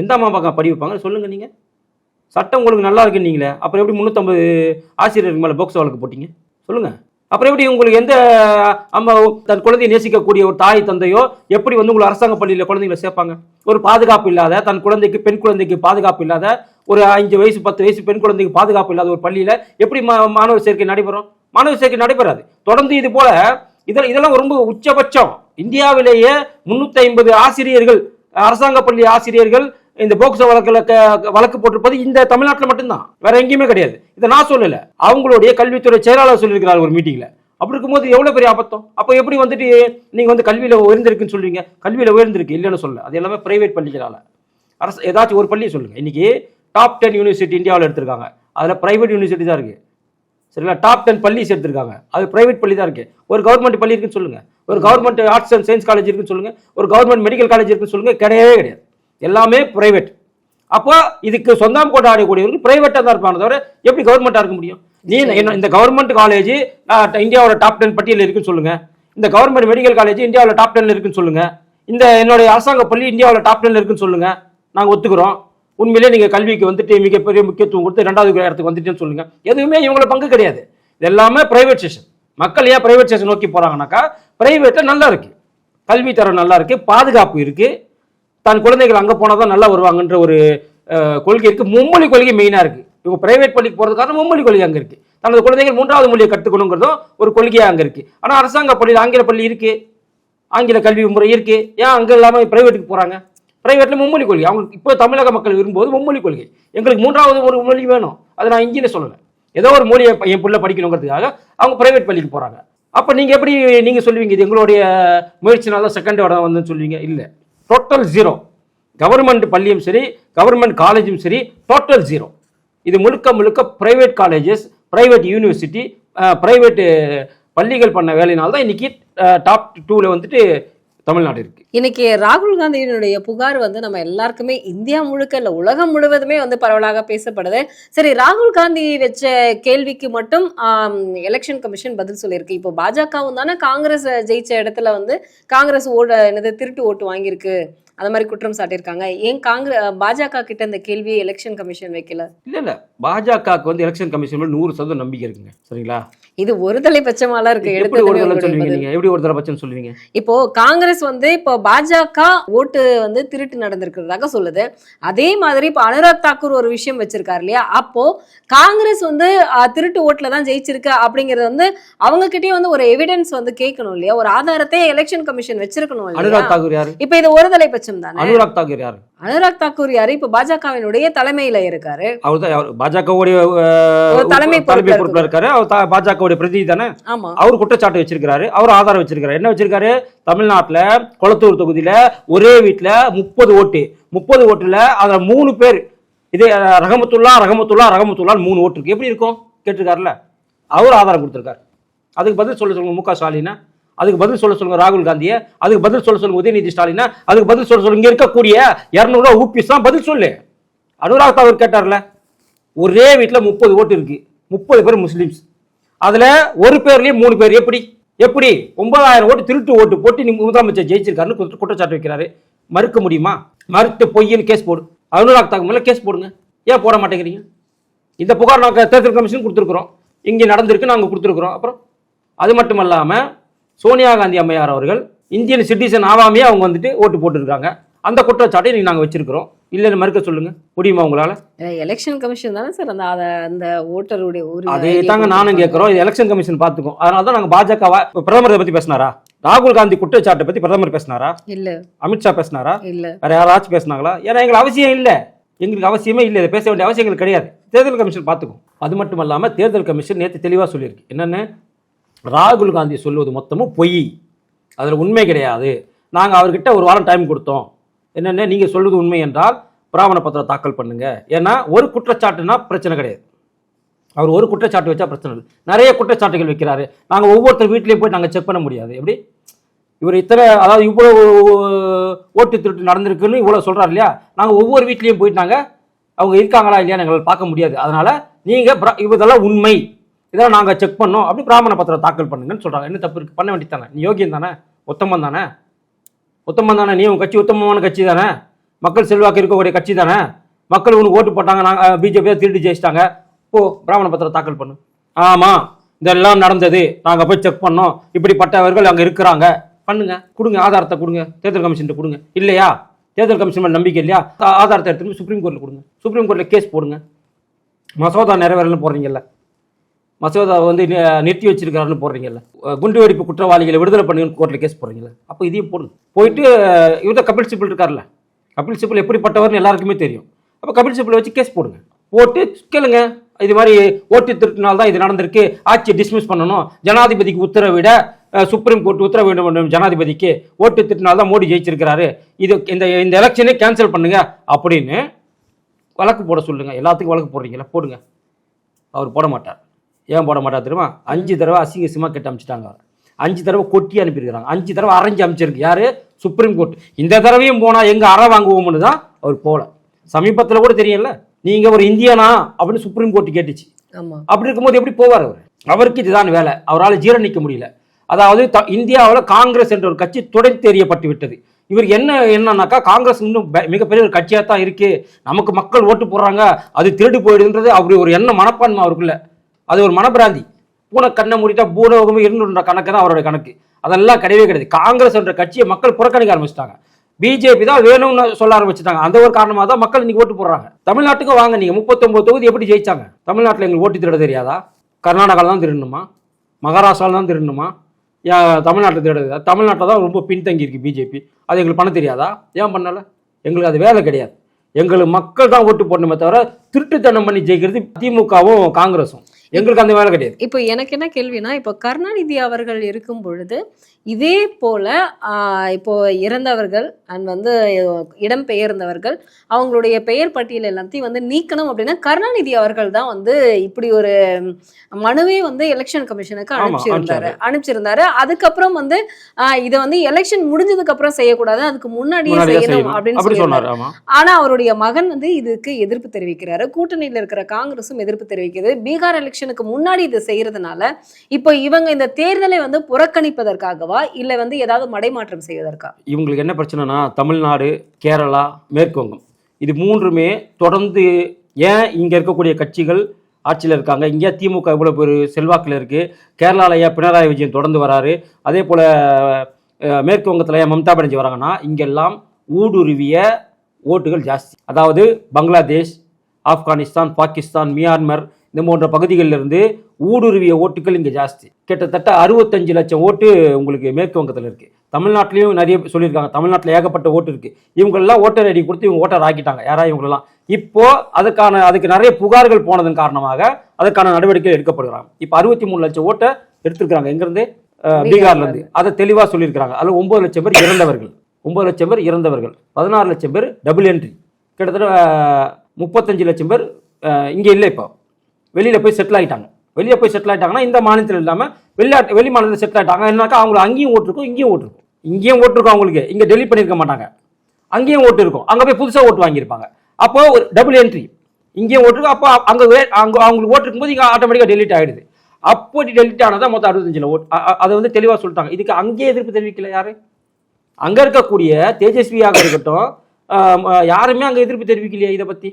[SPEAKER 1] எந்த அம்மா அப்பா படி வைப்பாங்க? சொல்லுங்கள் நீங்கள் சட்டம் உங்களுக்கு நல்லா இருக்குன்னு நீங்களே. அப்புறம் எப்படி முந்நூற்றம்பது ஆசிரியருக்கு மேலே போக்சோ வழக்கு போட்டீங்க? சொல்லுங்கள் அப்புறம் எப்படி உங்களுக்கு எந்த அம்மா தன் குழந்தையை நேசிக்கக்கூடிய ஒரு தாய் தந்தையோ எப்படி வந்து உங்களை அரசாங்க பள்ளியில் குழந்தைங்களை சேர்ப்பாங்க? ஒரு பாதுகாப்பு இல்லாத தன் குழந்தைக்கு பெண் குழந்தைக்கு பாதுகாப்பு இல்லாத ஒரு அஞ்சு வயசு பத்து வயசு பெண் குழந்தைக்கு பாதுகாப்பு இல்லாத ஒரு பள்ளியில் எப்படி மா மாணவர் சேர்க்கை நடைபெறும்? மாணவர் சேர்க்கை நடைபெறாது. தொடர்ந்து இது போல இதெல்லாம் இதெல்லாம் ரொம்ப உச்சபட்சம். இந்தியாவிலேயே முன்னூற்றி ஐம்பது ஆசிரியர்கள் அரசாங்க பள்ளி ஆசிரியர்கள் இந்த போக்சோ வழக்கில் க- வழக்கு போட்டிருப்பது இந்த தமிழ்நாட்டில் மட்டும்தான். வேற எங்கேயுமே கிடையாது. இதை நான் சொல்லல. அவங்களுடைய கல்வித்துறை செயலாளர் சொல்லியிருக்கிறார் ஒரு மீட்டிங்ல அப்படி இருக்கும்போது எவ்வளவு பெரிய ஆபத்தம்? அப்போ எப்படி வந்துட்டு நீங்க வந்து கல்வியில உயர்ந்திருக்குன்னு சொல்றீங்க? கல்வியில உயர்ந்திருக்கு இல்லைன்னு சொல்ல அது எல்லாமே பிரைவேட் பள்ளிகளால. அரசு ஏதாச்சும் ஒரு பள்ளியை சொல்லுங்க. இன்னைக்கு டாப் டென் யூனிவர்சிட்டி இந்தியாவில் எடுத்திருக்காங்க. அதில் பிரைவேட் யூனிவர்சிட்டி தான் இருக்கு. சரிங்களா? டாப் டென் பள்ளி எடுத்திருக்காங்க. அது பிரைவேட் பள்ளி தான் இருக்கு. ஒரு கவர்மெண்ட் பள்ளி இருக்குன்னு சொல்லுங்க. ஒரு government arts and science college இருக்குன்னு சொல்லுங்க. ஒரு கவர்மெண்ட் மெடிக்கல் காலேஜ் இருக்குன்னு சொல்லுங்க. கிடையவே கிடையாது. எல்லாமே பிரைவேட் அப்போ இதுக்கு சொந்தம் கொண்டாடக்கூடியவர்கள் பிரைவேட்டாக தான் இருப்பாங்க தவிர எப்படி கவர்மெண்ட்டாக இருக்க முடியும்? நீ இந்த கவர்மெண்ட் காலேஜ் இந்தியாவோட டாப் டென் பட்டியலில் இருக்குன்னு சொல்லுங்க. இந்த கவர்மெண்ட் மெடிக்கல் காலேஜ் இந்தியாவில் டாப் டென்ல இருக்குன்னு சொல்லுங்க. இந்த என்னுடைய அரசாங்க பள்ளி இந்தியாவில் டாப் டென்ல இருக்குன்னு சொல்லுங்க. நாங்கள் ஒத்துக்கிறோம். உண்மையிலே நீங்கள் கல்விக்கு வந்துட்டு மிகப்பெரிய முக்கியத்துவம் கொடுத்து ரெண்டாவது இடத்துக்கு வந்துட்டேன்னு சொல்லுங்க. எதுவுமே இவங்கள பங்கு கிடையாது. இது எல்லாமே பிரைவேட் ஸ்டேஷன் மக்கள் ஏன் பிரைவேட் ஸ்டேஷன் நோக்கி போகிறாங்கனாக்கா பிரைவேட்டில் நல்லா இருக்குது கல்வி தரம் நல்லா இருக்குது பாதுகாப்பு இருக்குது தன் குழந்தைகள் அங்கே போனால் தான் நல்லா வருவாங்கன்ற ஒரு கொள்கை இருக்குது மும்மொழி கொள்கை மெயினாக இருக்குது இப்போ பிரைவேட் பள்ளிக்கு போகிறதுக்கான மும்மொழி கொள்கை அங்கே இருக்குது தனது குழந்தைகள் மூன்றாவது மொழியை கற்றுக்கணுங்கிறதும் ஒரு கொள்கையாக அங்கே இருக்குது ஆனால் அரசாங்க பள்ளியில் ஆங்கில பள்ளி இருக்குது ஆங்கில கல்வி முறை இருக்குது ஏன் அங்கே இல்லாமல் பிரைவேட்டுக்கு போகிறாங்க பிரைவேட்டில் மும்மொழி கொள்கை. அவங்க இப்போ தமிழக மக்கள் விரும்புவது மும்மொழி கொள்கை. எங்களுக்கு மூன்றாவது ஒரு மொழி வேணும். அதை நான் இங்கேயே சொல்லலை. ஏதோ ஒரு மொழியை என் பிள்ளை படிக்கணுங்கிறதுக்காக அவங்க பிரைவேட் பள்ளிக்கு போகிறாங்க அப்போ நீங்கள் எப்படி நீங்கள் சொல்லுவீங்க? இது எங்களுடைய முயற்சினால தான் செகண்ட் இடம் வந்து சொல்லுவீங்க? இல்லை. டோட்டல் ஜீரோ கவர்மெண்ட் பள்ளியும் சரி கவர்மெண்ட் காலேஜும் சரி டோட்டல் ஜீரோ இது முழுக்க முழுக்க private colleges private university private பள்ளிகள் பண்ண வேலையினால்தான் தான் டாப் டூவில் வந்துட்டு தமிழ்நாடு இருக்கு.
[SPEAKER 2] இன்னைக்கு ராகுல் காந்தியினுடைய புகார் வந்து நம்ம எல்லாருக்குமே இந்தியா முழுக்க இல்ல உலகம் முழுவதுமே வந்து பரவலாக பேசப்படுது. சரி ராகுல் காந்தி வச்ச கேள்விக்கு மட்டும் எலெக்ஷன் கமிஷன் பதில் சொல்லியிருக்கு. இப்போ பாஜகவும் தானே காங்கிரஸ் ஜெயிச்ச இடத்துல வந்து காங்கிரஸ் ஓட என்னது திருட்டு ஓட்டு வாங்கியிருக்கு. அந்த மாதிரி குற்றம் சாட்டியிருக்காங்க. ஏன் காங்கிரஸ் பாஜக கிட்ட இந்த கேள்வியை எலெக்ஷன் கமிஷன் வைக்கல?
[SPEAKER 1] இல்லை இல்லை. பாஜகவுக்கு வந்து எலெக்ஷன் கமிஷன் நூறு சதவீதம் நம்பிக்கை இருக்குங்க. சரிங்களா?
[SPEAKER 2] இது ஒருதலை பட்சமாலாம் இருக்கு.
[SPEAKER 1] எப்படி ஒரு சொல்லுவீங்க நீங்க? எப்படி ஒரு தடவை பட்சம் சொல்லுவீங்க?
[SPEAKER 2] இப்போ காங்கிரஸ் வந்து இப்போ பாஜக ஓட்டு வந்து திருட்டு நடந்திருக்கிறதாக சொல்லுது. அதே மாதிரி இப்போ அனுராக் தாக்கூர் ஒரு விஷயம் வச்சிருக்காரு இல்லையா? அப்போ காங்கிரஸ் வந்து திருட்டு ஓட்டுல தான் ஜெயிச்சிருக்கு அப்படிங்கறது வந்து அவங்க கிட்டயே வந்து ஒரு எவிடன்ஸ் வந்து கேட்கணும் இல்லையா? ஒரு ஆதாரத்தை எலெக்ஷன் கமிஷன் வச்சிருக்கணும்
[SPEAKER 1] அனுராக் தாக்கூர் யாரு?
[SPEAKER 2] இப்போ இது ஒருதலை பட்சம் தானே?
[SPEAKER 1] அனுராக் தாக்கூர் யாரு?
[SPEAKER 2] அனுராக் தாக்கூர் யாரு? இப்போ பாஜகவினுடைய தலைமையில இருக்காரு.
[SPEAKER 1] அவர் தான் பாஜகவுடைய
[SPEAKER 2] ஒரு தலைமை பொறுப்புல
[SPEAKER 1] இருக்காரு. அவர் பாஜகவுடைய பிரதிநிதி தானே?
[SPEAKER 2] ஆமா.
[SPEAKER 1] அவர் குற்றச்சாட்டு வச்சிருக்காரு அவர் ஆதாரம் வச்சிருக்காரு என்ன வச்சிருக்காரு? தமிழ்நாட்டுல கொளத்தூர் தொகுதியில ஒரே வீட்டுல முப்பது ஓட்டு. முப்பது ஓட்டுல அதுல மூணு பேர். இது அஹ், ரஹமத்துல்லா ரஹமத்துல்லா ரஹமத்துல்லான்னு மூணு ஓட்டு இருக்கு. எப்படி இருக்கும்? கேட்டிருக்காருல்ல. அவர் ஆதாரம் கொடுத்திருக்காரு. அதுக்கு பதில் சொல்ல சொல்லுங்க. மு க ஸ்டாலினா. அதுக்கு பதில் சொல்ல சொல்லுங்க ராகுல் காந்தியை அதுக்கு பதில் சொல்ல சொல்லுங்க உதயநிதி ஸ்டாலினா அதுக்கு பதில் சொல்ல சொல்லுங்க இங்கே இருக்கக்கூடிய இரநூறுவா ஊபிஸ் தான் பதில் சொல்லு. அனுராக் தாக்கூர் கேட்டார்ல ஒரே வீட்டில் முப்பது ஓட்டு இருக்கு. முப்பது பேர் முஸ்லீம்ஸ். அதில் ஒரு பேர்லேயும் மூணு பேர் எப்படி? எப்படி? ஒன்பதாயிரம் ஓட்டு திருட்டு ஓட்டு போட்டு நீ முதலமைச்சர் ஜெயிச்சிருக்காருன்னு குற்றச்சாட்டு வைக்கிறாரு. மறுக்க முடியுமா? மறுத்து பொய்ன்னு கேஸ் போடு. அனுராக் தாக்கூர் மேலே கேஸ் போடுங்க. ஏன் போட மாட்டேங்கிறீங்க? இந்த புகார் நாங்கள் தேர்தல் கமிஷன் கொடுத்துருக்குறோம். இங்கே நடந்திருக்கு நாங்கள் கொடுத்துருக்குறோம். அப்புறம் அது மட்டும் இல்லாமல் சோனியா காந்தி அம்மையார் அவர்கள் இந்தியன் சிட்டிசன் ஆகாமையே அவங்க வந்துட்டு ஓட்டு போட்டிருக்காங்க. அந்த குற்றச்சாட்டை நீங்கள் நாங்கள் வச்சிருக்கிறோம். இல்லைன்னு மறுக்க சொல்லுங்க. முடியுமா உங்களால்?
[SPEAKER 2] எலெக்ஷன் கமிஷன் தானே சார் அந்த அத- அந்த ஓட்டருடைய
[SPEAKER 1] அதே தாங்க நானும். கேட்குறோம். இது எலெக்ஷன் கமிஷன் பார்த்துக்கும். அதனால தான் நாங்கள் பாஜக பிரதமர் பற்றி பேசினாரா? ராகுல் காந்தி குற்றச்சாட்டை பற்றி பிரதமர் பேசினாரா?
[SPEAKER 2] இல்ல.
[SPEAKER 1] அமித்ஷா பேசினாரா?
[SPEAKER 2] இல்ல.
[SPEAKER 1] வேற யாராச்சும் பேசினாங்களா? ஏன்னா எங்களுக்கு அவசியம் இல்லை. எங்களுக்கு அவசியமே இல்லை. இதை பேச வேண்டிய அவசியம் எங்களுக்கு கிடையாது. தேர்தல் கமிஷன் பார்த்துக்கும். அது மட்டும் இல்லாமல் தேர்தல் கமிஷன் நேற்று தெளிவாக சொல்லியிருக்கு. என்னென்ன? ராகுல் காந்தி சொல்லுவது மொத்தமும் பொய். அதில் உண்மை கிடையாது. நாங்கள் அவர்கிட்ட ஒரு வாரம் டைம் கொடுத்தோம். என்னென்ன? நீங்கள் சொல்வது உண்மை என்றால் பிராமண பத்திரம் தாக்கல் பண்ணுங்க. ஏன்னா ஒரு குற்றச்சாட்டுனா பிரச்சனை கிடையாது. அவர் ஒரு குற்றச்சாட்டு வச்சா பிரச்சனை இல்லை. நிறைய குற்றச்சாட்டுகள் வைக்கிறாரு. நாங்கள் ஒவ்வொருத்தர் வீட்லேயும் போய் நாங்கள் செக் பண்ண முடியாது. எப்படி? இவர் இத்தனை அதாவது இவ்வளோ ஓட்டு திருட்டு நடந்திருக்குன்னு இவ்வளோ சொல்கிறார் இல்லையா? நாங்கள் ஒவ்வொரு வீட்லேயும் போயிட்டு நாங்கள் அவங்க இருக்காங்களா இல்லையா எங்களால் பார்க்க முடியாது. அதனால் நீங்கள் இதெல்லாம் உண்மை. இதெல்லாம் நாங்கள் செக் பண்ணோம். அப்படி பிராமண பத்திரம் தாக்கல் பண்ணுங்கன்னு சொல்கிறாங்க என்ன தப்பு இருக்குது பண்ண வேண்டியது தானே. நீ யோகியம் தானே? உத்தமம் தானே? உத்தமம் தானே? நீ உன் கட்சி உத்தமமான கட்சி தானே? மக்கள் செல்வாக்கு இருக்கக்கூடிய கட்சி தானே? மக்கள் உனக்கு ஓட்டு போட்டாங்க. நாங்கள் பிஜேபி திருடி ஜெயிச்சிட்டாங்க. போ பிராமண பத்திரம் தாக்கல் பண்ணு. ஆமாம் இதெல்லாம் நடந்தது. நாங்கள் போய் செக் பண்ணோம். இப்படிப்பட்டவர்கள் அங்கே இருக்கிறாங்க. பண்ணுங்க. கொடுங்க. ஆதாரத்தை கொடுங்க. தேர்தல் கமிஷன்கிட்ட கொடுங்க. இல்லையா? தேர்தல் கமிஷன் மேலே நம்பிக்கை இல்லையா? ஆதாரத்தை எடுத்துகிட்டு சுப்ரீம் கோர்ட்டில் கொடுங்க. சுப்ரீம் கோர்ட்டில் கேஸ் போடுங்க. மசோதா நிறைவேறலன்னு போடுறீங்கல்ல. மசோதாவை வந்து நிறுத்தி வச்சிருக்காருன்னு போடுறீங்கல்ல. குண்டு வெடிப்பு குற்றவாளிகளை விடுதலை பண்ணுங்கன்னு கோர்ட்டில் கேஸ் போடுறீங்கல்ல. அப்போ இதையும் போடணும் போயிட்டு இவர் கபில் சிபில் இருக்கார்ல. கபில் சிபில் எப்படிப்பட்டவர்னு எல்லாருக்குமே தெரியும். அப்போ கபில் சிபில் வச்சு கேஸ் போடுங்க. போட்டு கேளுங்க. இது மாதிரி ஓட்டு திருட்டினால் தான் இது நடந்திருக்கு. ஆட்சியை டிஸ்மிஸ் பண்ணணும். ஜனாதிபதிக்கு உத்தரவிட சுப்ரீம் கோர்ட் உத்தரவிட வேண்டும் ஜனாதிபதிக்கு. ஓட்டு திருட்டினால் தான் மோடி ஜெயிச்சிருக்கிறாரு. இது இந்த இந்த எலெக்ஷனே கேன்சல் பண்ணுங்க அப்படின்னு வழக்கு போட சொல்லுங்க. எல்லாத்துக்கும் வழக்கு போடுறீங்களா போடுங்க. அவர் போட மாட்டார். ஏன் போட மாட்டார் தெரியுமா? அஞ்சு தடவை அசிங்க சிமா கட்டி அமிச்சிட்டாங்க அஞ்சு தடவை கொட்டி அனுப்பியிருக்கிறாங்க. அஞ்சு தடவை அரைஞ்சு அமிச்சிருக்கு. யாரு? சுப்ரீம் கோர்ட் இந்த தடவையும் போனா எங்க அற வாங்குவோம்னு தான் அவர் போல. சமீபத்தில் கூட தெரியல நீங்க ஒரு இந்தியனா? அப்படின்னு சுப்ரீம் கோர்ட் கேட்டுச்சு.
[SPEAKER 2] ஆமா.
[SPEAKER 1] அப்படி இருக்கும்போது எப்படி போவார் அவர்? அவருக்கு இதுதான் வேலை. அவரால் ஜீரணிக்க முடியல. அதாவது த இந்தியாவில் காங்கிரஸ் என்ற ஒரு கட்சி தொடர்ந்து தெரியப்பட்டு விட்டது. இவர் என்ன என்னன்னாக்கா காங்கிரஸ் இன்னும் மிகப்பெரிய ஒரு கட்சியாக தான் இருக்கு. நமக்கு மக்கள் ஓட்டு போடுறாங்க. அது திருடு போயிடுன்றது அப்படி ஒரு எண்ண மனப்பான்மை அவருக்குள்ள. அது ஒரு மனப்பிராந்தி. பூனை கண்ணை மூடிட்டா பூலோகமும் இருந்துன்ற கணக்கு தான் அவரோட கணக்கு. அதெல்லாம் கிடையவே கிடையாது. காங்கிரஸ் என்ற கட்சியை மக்கள் புறக்கணிக்க ஆரம்பிச்சிட்டாங்க. பிஜேபி தான் வேணும்னு சொல்ல ஆரம்பிச்சிட்டாங்க. அந்த ஒரு காரணமாக தான் மக்கள் இன்னைக்கு ஓட்டு போடுறாங்க. தமிழ்நாட்டுக்கு வாங்க நீங்கள் முப்பத்தொம்பது தொகுதி எப்படி ஜெயிச்சாங்க? தமிழ்நாட்டில் எங்களுக்கு ஓட்டு திருட தெரியாதா? கர்நாடகாவில் தான் திருடணுமா? மகாராஷ்டிராவில் தான் திருடணுமா? ஏன் தமிழ்நாட்டில் திருடுது தமிழ்நாட்டில் தான் ரொம்ப பின்தங்கி இருக்கு பிஜேபி அது எங்களுக்கு பண்ண தெரியாதா? ஏன் பண்ணலை? எங்களுக்கு அது வேலை கிடையாது. எங்களுக்கு மக்கள் தான் ஓட்டு போடணுமே தவிர திருட்டுத்தனம் பண்ணி ஜெயிக்கிறது திமுகவும் காங்கிரஸும் எங்களுக்கு அந்த வேலை கிடையாது.
[SPEAKER 2] இப்போ எனக்கு என்ன கேள்வினா இப்போ கருணாநிதி அவர்கள் இருக்கும் பொழுது இதே போல இப்போ இறந்தவர்கள் அண்ட் வந்து இடம் பெயர்ந்தவர்கள் அவங்களுடைய பெயர் பட்டியல் எல்லாத்தையும் வந்து நீக்கணும் அப்படின்னா கருணாநிதி அவர்கள் தான் வந்து இப்படி ஒரு மனுவே வந்து எலெக்ஷன் கமிஷனுக்கு அனுப்பிச்சிருந்தாரு. அனுப்பிச்சிருந்தாரு. அதுக்கப்புறம் வந்து இதை வந்து எலெக்ஷன் முடிஞ்சதுக்கு அப்புறம் செய்யக்கூடாது அதுக்கு முன்னாடியே செய்யணும் அப்படின்னு
[SPEAKER 1] ஆமா.
[SPEAKER 2] ஆனா அவருடைய மகன் வந்து இதுக்கு எதிர்ப்பு தெரிவிக்கிறாரு. கூட்டணியில இருக்கிற காங்கிரஸும் எதிர்ப்பு தெரிவிக்கிறது பீகார் எலெக்ஷனுக்கு முன்னாடி இது செய்யறதுனால இப்போ இவங்க இந்த தேர்தலை வந்து புறக்கணிப்பதற்காகவா இல்ல வந்து ஏதாவது மடைமாற்றம் செய்வதற்கா?
[SPEAKER 1] இவங்களுக்கு என்ன பிரச்சனைனா தமிழ்நாடு கேரளா மேற்குவங்கம். இது மூன்றுமே தொடர்ந்து ஏன் இங்கே இருக்கக்கூடிய கட்சிகள் ஆட்சியில் இருக்காங்க? இங்கே திமுக இவ்வளோ பேர் செல்வாக்கில் இருக்குது கேரளாவில் ஏன் பினராயி விஜயன் தொடர்ந்து வராரு? அதே போல் மேற்கு வங்கத்தில் ஏன் மம்தா பானர்ஜி வராங்கன்னா இங்கெல்லாம் ஊடுருவிய ஓட்டுகள் ஜாஸ்தி. அதாவது பங்களாதேஷ் ஆப்கானிஸ்தான் பாகிஸ்தான் மியான்மர் இந்த போன்ற பகுதிகளிலிருந்து ஊடுருவிய ஓட்டுகள் இங்கே ஜாஸ்தி. கிட்டத்தட்ட அறுபத்தஞ்சு லட்சம் ஓட்டு உங்களுக்கு மேற்கு வங்கத்தில் இருக்குது தமிழ்நாட்டிலையும் நிறைய சொல்லியிருக்காங்க தமிழ்நாட்டில் ஏகப்பட்ட ஓட்டு இருக்குது இவங்களெல்லாம் ஓட்டர் ஐடி கொடுத்து இவங்க ஓட்டர் ஆக்கிட்டாங்க. யாரா இவங்களெல்லாம்? இப்போ அதுக்கான அதுக்கு நிறைய புகார்கள் போனதன் காரணமாக அதுக்கான நடவடிக்கை எடுக்கப்படுகிறாங்க. இப்போ அறுபத்தி மூணு லட்சம் ஓட்டை எடுத்திருக்கிறாங்க. எங்கேருந்து?
[SPEAKER 2] பீகார்ல
[SPEAKER 1] பீகார்ல இருந்து. அதை தெளிவாக சொல்லியிருக்கிறாங்க. அதில் ஒன்பது லட்சம் பேர் இறந்தவர்கள். ஒன்பது லட்சம் பேர் இறந்தவர்கள். பதினாறு லட்சம் பேர் டபுள் என்ட்ரி கிட்டத்தட்ட முப்பத்தஞ்சு லட்சம் பேர் இங்கே இல்லை இப்போ. வெளியில் போய் செட்டில் ஆகிட்டாங்க வெளியே போய் செட்டில் ஆகிட்டாங்கன்னா இந்த மாநிலத்தில் இல்லாமல் வெளிநாட்டு வெளி மாநிலத்தில் செட்டில் ஆகிட்டாங்க என்னாக்கா அவங்களுக்கு அங்கேயும் ஓட்டு இருக்கும் இங்கேயும் ஓட்டு இருக்கும் இங்கேயும் ஓட்டு இருக்கும் அவங்களுக்கு. இங்கே டெலிட் பண்ணியிருக்க மாட்டாங்க. அங்கேயும் ஓட்டு இருக்கும் அங்கே போய் புதுசாக ஓட்டு வாங்கியிருப்பாங்க. அப்போ ஒரு டபுள் என்ட்ரி இங்கேயும் ஓட்டு இருக்கும் அப்போ அங்கே அங்கே அவங்களுக்கு ஓட்டு இருக்கும்போது இங்கே ஆட்டோமேட்டிக்காக டெலிட் ஆகிடுது அப்படி டெலிட் ஆனதான் மொத்தம் அறுபத்தஞ்சில். ஓட் அதை வந்து தெளிவாக சொல்லிட்டாங்க. இதுக்கு அங்கேயே எதிர்ப்பு தெரிவிக்கல யாரு? அங்கே இருக்கக்கூடிய தேஜஸ்வியாக இருக்கட்டும் யாருமே அங்கே எதிர்ப்பு தெரிவிக்கலையா இதை பற்றி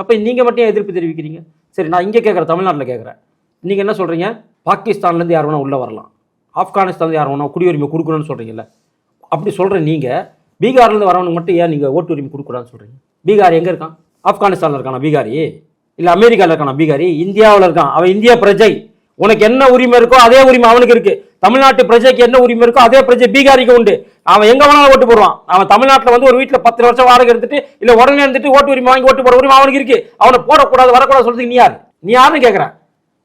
[SPEAKER 1] அப்போ நீங்கள் மட்டும் ஏன் எதிர்ப்பு தெரிவிக்கிறீங்க? சரி நான் இங்கே கேட்குறேன் தமிழ்நாட்டில் கேட்குறேன் நீங்கள் என்ன சொல்கிறீங்க பாகிஸ்தான்லேருந்து யார் வேணால் உள்ளே வரலாம். ஆப்கானிஸ்தான்லேருந்து யார் வேணால் குடியுரிமை கொடுக்கணும்னு சொல்கிறீங்கல்ல அப்படி சொல்கிற நீங்கள் பீகார்லேருந்து வரவனுக்கு மட்டும் ஏன் நீங்கள் ஓட்டு உரிமை கொடுக்கூடாதுன்னு சொல்கிறீங்க பீகார் எங்கே இருக்கான்? ஆப்கானிஸ்தானில் இருக்கானா பீகாரி? இல்லை அமெரிக்காவில் இருக்கானா பீகாரி? இந்தியாவில் இருக்கான். அவன் இந்திய பிரஜை. உனக்கு என்ன உரிமை இருக்கோ அதே உரிமை அவனுக்கு இருக்குது தமிழ்நாட்டு பிரஜைக்கு என்ன உரிமை இருக்கோ அதே பிரஜை பீகாரிக்கு உண்டு. அவன் எங்க வேணாலும் ஓட்டு போடுவான். அவன் தமிழ்நாட்டில் வந்து ஒரு வீட்டில் பத்து வருஷம் வாடகை எடுத்துட்டு இல்ல உடனே இருந்துட்டு ஓட்டு உரிமை வாங்கி ஓட்டு போட உரிமை அவனுக்கு இருக்கு. அவனை போடக்கூடாது வரக்கூடாது சொல்றதுக்கு நீ யார்? நீ யாருன்னு கேட்குறேன்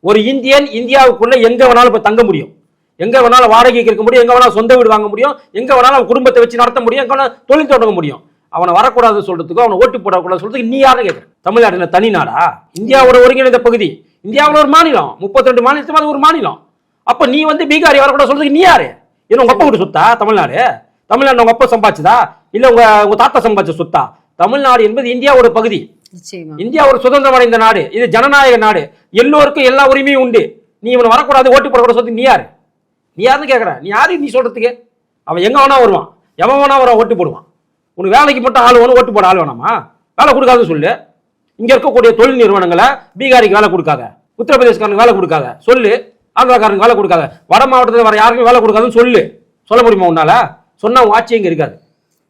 [SPEAKER 1] ஒரு இந்தியன் இந்தியாவுக்குள்ள எங்க வேணாலும் இப்போ தங்க முடியும். எங்க வேணாலும் வாடகைக்கு இருக்க முடியும் எங்க வேணாலும் சொந்த வீடு வாங்க முடியும் எங்க வேணாலும் அவன் குடும்பத்தை வச்சு நடத்த முடியும் எங்க வேணாலும் தொழில் தொடங்க முடியும். அவனை வரக்கூடாது சொல்றதுக்கோ அவனை ஓட்டு போடக்கூடாது சொல்றதுக்கு நீ யாருன்னு கேட்குறேன் தமிழ்நாட்டில் தனி நாடா? இந்தியாவோட ஒருங்கிணைந்த பகுதி. இந்தியாவில் ஒரு மாநிலம் முப்பத்தி ரெண்டு மாநிலத்துக்கு அது ஒரு மாநிலம். அப்ப நீ வந்து பீகாரி வரக்கூட சொல்றதுக்கு நீ யாரு? என்ன உங்க அப்பா வீட்டு சொத்தா? தமிழ்நாடு? தமிழ்நாடு உங்க அப்பா சம்பாதிச்சதா? இல்ல உங்க உங்க தாத்தா சம்பாதிச்ச சொத்தா? தமிழ்நாடு என்பது இந்தியாவோட பகுதி. இந்தியா ஒரு சுதந்திரம் அடைந்த நாடு. இது ஜனநாயக நாடு. எல்லோருக்கும் எல்லா உரிமையும் உண்டு. நீ இவன் வரக்கூடாது ஓட்டு போடக்கூடாது சொல்லி நீ யாரு? நீ யாருன்னு கேட்குற நீ யாரு? நீ சொல்றதுக்கு. அவன் எங்க வேணா வருவான். எவன் வேணா வர ஓட்டு போடுவான். உனக்கு வேலைக்கு மட்டும் ஆள் வேணும் ஓட்டு போட ஆள் வேணாமா? வேலை கொடுக்காதுன்னு சொல்லு. இங்க இருக்கக்கூடிய தொழில் நிறுவனங்களை பீகாரிக்கு வேலை கொடுக்காத உத்தரப்பிரதேசக்காரனுக்கு வேலை கொடுக்காத. சொல்லு. ஆந்திராக்காரனுக்கு வேலை கொடுக்காத. வட மாவட்டத்தில் வர யாருக்கும் வேலை கொடுக்காதுன்னு சொல்லு. சொல்ல முடியுமா உன்னால? சொன்னா ஆட்சி இங்க இருக்காது.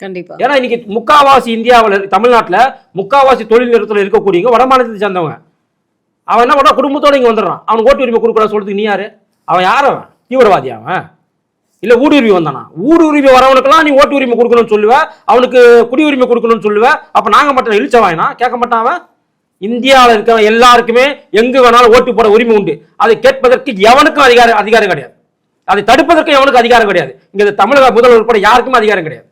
[SPEAKER 2] கண்டிப்பா.
[SPEAKER 1] ஏன்னா இன்னைக்கு முக்காவாசி இந்தியாவில் தமிழ்நாட்டில் முக்காவாசி தொழில் நிறுவனத்தில் இருக்கக்கூடியவங்க வட மாநிலத்தை சேர்ந்தவங்க. அவன் என்ன பண்ணா குடும்பத்தோட இங்க வந்துடுறான். அவனுக்கு ஓட்டு உரிமை கொடுக்கூடாது சொல்றதுக்கு நீ யாரு? அவன் யார் அவன்? தீவிரவாதி அவன். இல்ல ஊடுருவி வந்தானா? ஊடுருவி வரவனுக்கெல்லாம் நீ ஓட்டு உரிமை கொடுக்கணும்னு சொல்லுவ. அவனுக்கு குடியுரிமை கொடுக்கணும்னு சொல்லுவ. அப்ப நாங்க மட்டும் இழிச்சவாயினா கேட்க மாட்டான் அவன்? இந்தியாவில் இருக்கிற எல்லாருக்குமே எங்கு வேணாலும் ஓட்டு போட உரிமை உண்டு. அதை கேட்பதற்கு எவனுக்கும் அதிகாரம் அதிகாரம் கிடையாது. அதை தடுப்பதற்கு எவனுக்கும் அதிகாரம் கிடையாது. இங்கே தமிழக முதல்வர் உட்பட யாருக்கும் அதிகாரம் கிடையாது.